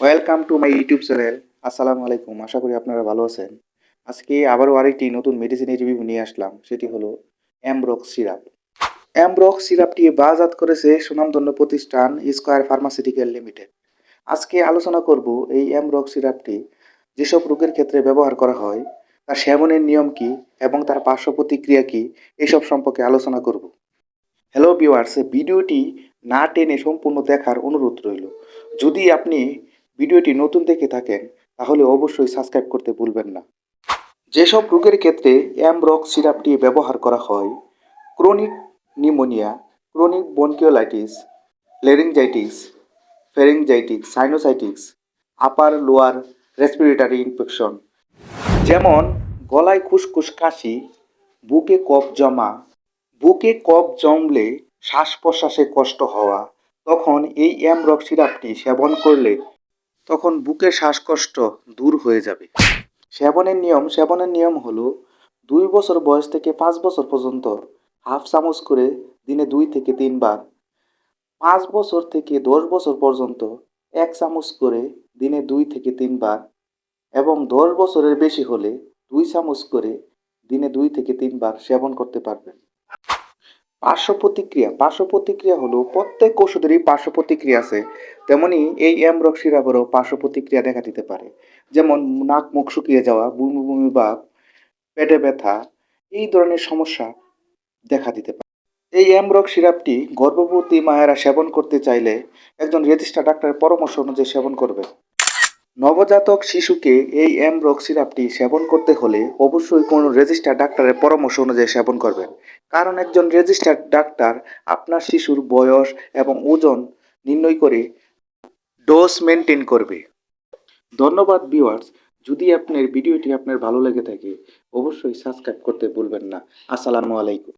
Welcome to my YouTube channel আসসালামু আলাইকুম আশা করি আপনারা ভালো আছেন। আজকে আবারও আরেকটি নতুন মেডিসিনের রিভিউ নিয়ে আসলাম। সেটি হলো অ্যামব্রক সিরাপ অ্যামব্রক সিরাপটি বাজাত করেছে সুনামধন্য প্রতিষ্ঠান স্কয়ার ফার্মাসিউটিক্যাল লিমিটেড আজকে আলোচনা করব এই অ্যামব্রক সিরাপটি যেসব রোগের ক্ষেত্রে ব্যবহার করা হয়, তার সেবনের নিয়ম কি এবং তার পার্শ্ব প্রতিক্রিয়া কি এসব সম্পর্কে আলোচনা করব। হ্যালো ভিউয়ার্স ভিডিওটি না টেনে সম্পূর্ণ দেখার অনুরোধ রইল। যদি আপনি ভিডিওটি নতুন দেখে থাকেন, তাহলে অবশ্যই সাবস্ক্রাইব করতে ভুলবেন না। যেসব রোগের ক্ষেত্রে অ্যামব্রক সিরাপটি ব্যবহার করা হয়, chronic pneumonia, chronic bronchiolitis laryngitis pharyngitis sinusitis, upper lower respiratory infection, যেমন গলায় খুসখুস কাশি, বুকে কফ জমা, বুকে কফ জমলে শ্বাস প্রশ্বাসে কষ্ট হওয়া, তখন এই অ্যামরক সিরাপটি সেবন করলে তখন বুকের শ্বাসকষ্ট দূর হয়ে যাবে। সেবনের নিয়ম সেবনের নিয়ম হলো দুই বছর বয়স থেকে পাঁচ বছর পর্যন্ত হাফ চামচ করে দিনে দুই থেকে তিনবার, পাঁচ বছর থেকে দশ বছর পর্যন্ত এক চামচ করে দিনে দুই থেকে তিনবার এবং দশ বছরের বেশি হলে দুই চামচ করে দিনে দুই থেকে তিনবার সেবন করতে পারবেন। পার্শ্ব প্রতিক্রিয়া পার্শ্ব প্রতিক্রিয়া হলো প্রত্যেক ওষুধেরই পার্শ্ব প্রতিক্রিয়া আছে। তেমনি এই অ্যামরক সিরাপেরও পার্শ্ব প্রতিক্রিয়া দেখা দিতে পারে। যেমন নাক মুখ শুকিয়ে যাওয়া বমি বমি ভাব, পেটে ব্যথা, এই ধরনের সমস্যা দেখা দিতে পারে। এই অ্যামরক সিরাপটি গর্ভবতী মায়েরা সেবন করতে চাইলে একজন রেজিস্টার ডাক্তারের পরামর্শ অনুযায়ী সেবন করবে। নবজাতক শিশুকে এই অ্যামরক সিরাপটি সেবন করতে হলে অবশ্যই কোনো রেজিস্টার ডাক্তারের পরামর্শ অনুযায়ী সেবন করবেন। কারণ একজন রেজিস্টার ডাক্তার আপনার শিশুর বয়স এবং ওজন নির্ণয় করে ডোজ মেনটেন করবে। ধন্যবাদ ভিউয়ার্স। যদি আপনার ভিডিওটি আপনার ভালো লেগে থাকে, অবশ্যই সাবস্ক্রাইব করতে ভুলবেন না। আসসালামু আলাইকুম।